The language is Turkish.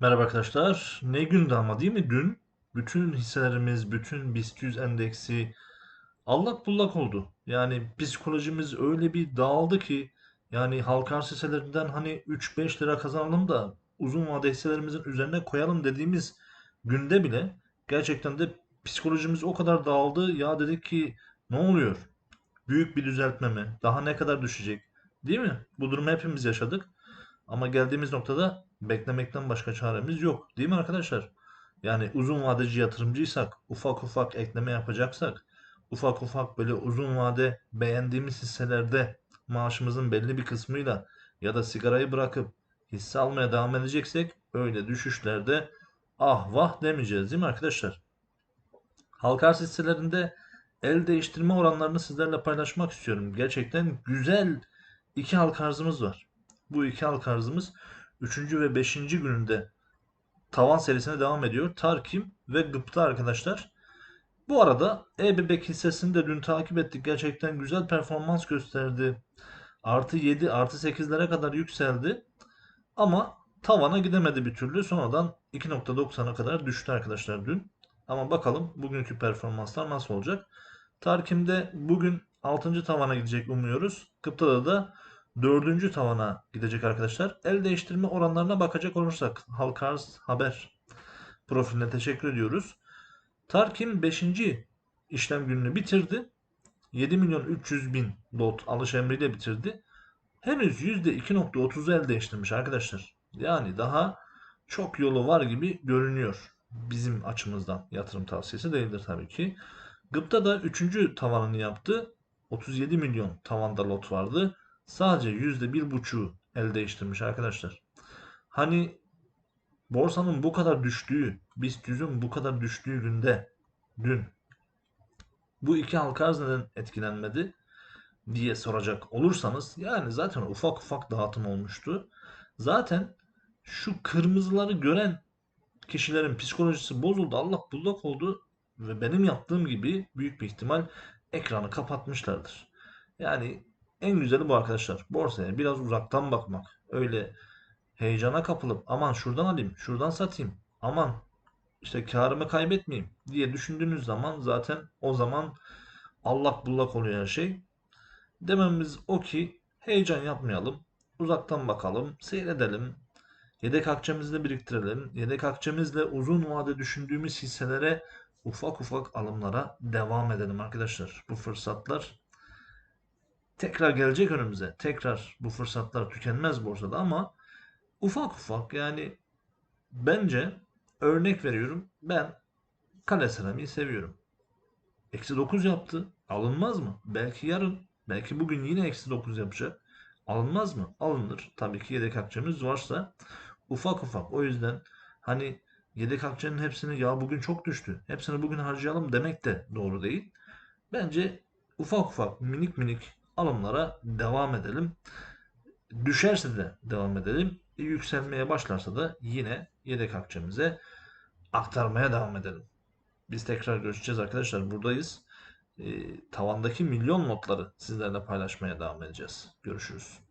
Merhaba arkadaşlar. Ne gündü ama değil mi? Dün bütün hisselerimiz, bütün BIST 100 endeksi allak bullak oldu. Yani psikolojimiz öyle bir dağıldı ki yani halka arz hisselerinden hani 3-5 lira kazanalım da uzun vade hisselerimizin üzerine koyalım dediğimiz günde bile gerçekten de psikolojimiz o kadar dağıldı. Ya dedik ki ne oluyor? Büyük bir düzeltme mi? Daha ne kadar düşecek? Değil mi? Bu durumu hepimiz yaşadık. Ama geldiğimiz noktada beklemekten başka çaremiz yok. Değil mi arkadaşlar? Yani uzun vadeci yatırımcıysak, ufak ufak ekleme yapacaksak, ufak ufak böyle uzun vade beğendiğimiz hisselerde maaşımızın belli bir kısmıyla ya da sigarayı bırakıp hisse almaya devam edeceksek öyle düşüşlerde ah vah demeyeceğiz değil mi arkadaşlar? Halka hisselerinde el değiştirme oranlarını sizlerle paylaşmak istiyorum. Gerçekten güzel iki halka arzımız var. Bu iki halka arzımız 3. ve 5. gününde tavan serisine devam ediyor. Tarkim ve Gıpta arkadaşlar. Bu arada e-bebek de dün takip ettik. Gerçekten güzel performans gösterdi. Artı 7, artı 8'lere kadar yükseldi. Ama tavana gidemedi bir türlü. Sonradan 2.90'a kadar düştü arkadaşlar dün. Ama bakalım bugünkü performanslar nasıl olacak. Tarkim'de bugün 6. tavana gidecek umuyoruz. Gıpta'da da 4. tavana gidecek arkadaşlar. El değiştirme oranlarına bakacak olursak Halka Arz Haber profiline teşekkür ediyoruz. Tarkim 5. işlem gününü bitirdi. 7 milyon 300 bin lot alış emriyle bitirdi. Henüz %2.30'u el değiştirmiş arkadaşlar. Yani daha çok yolu var gibi görünüyor. Bizim açımızdan yatırım tavsiyesi değildir tabii ki. Gıpta da 3. tavanını yaptı. 37 milyon tavanda lot vardı. Sadece %1.5'u el değiştirmiş arkadaşlar. Hani borsanın bu kadar düştüğü, BIST 100'ün bu kadar düştüğü günde dün bu iki halka neden etkilenmedi diye soracak olursanız yani zaten ufak ufak dağıtım olmuştu. Zaten şu kırmızıları gören kişilerin psikolojisi bozuldu. Allah bullak oldu ve benim yaptığım gibi büyük bir ihtimal ekranı kapatmışlardır. Yani en güzeli bu arkadaşlar. Borsaya biraz uzaktan bakmak. Öyle heyecana kapılıp aman şuradan alayım, şuradan satayım. Aman işte karımı kaybetmeyeyim diye düşündüğünüz zaman zaten o zaman allak bullak oluyor her şey. Dememiz o ki heyecan yapmayalım. Uzaktan bakalım, seyredelim. Yedek akçemizle biriktirelim. Yedek akçemizle uzun vade düşündüğümüz hisselere ufak ufak alımlara devam edelim arkadaşlar. Bu fırsatlar tekrar gelecek önümüze. Tekrar bu fırsatlar tükenmez borsada ama ufak ufak yani bence örnek veriyorum ben kale seramiği seviyorum. Eksi 9 yaptı. Alınmaz mı? Belki yarın, belki bugün yine eksi 9 yapacak. Alınmaz mı? Alınır. Tabii ki yedek akçemiz varsa ufak ufak. O yüzden hani yedek akçenin hepsini ya bugün çok düştü. Hepsini bugün harcayalım demek de doğru değil. Bence ufak ufak minik minik alımlara devam edelim. Düşerse de devam edelim. Yükselmeye başlarsa da yine yedek akçemize aktarmaya devam edelim. Biz tekrar görüşeceğiz arkadaşlar. Buradayız. E, tavandaki milyon notları sizlerle paylaşmaya devam edeceğiz. Görüşürüz.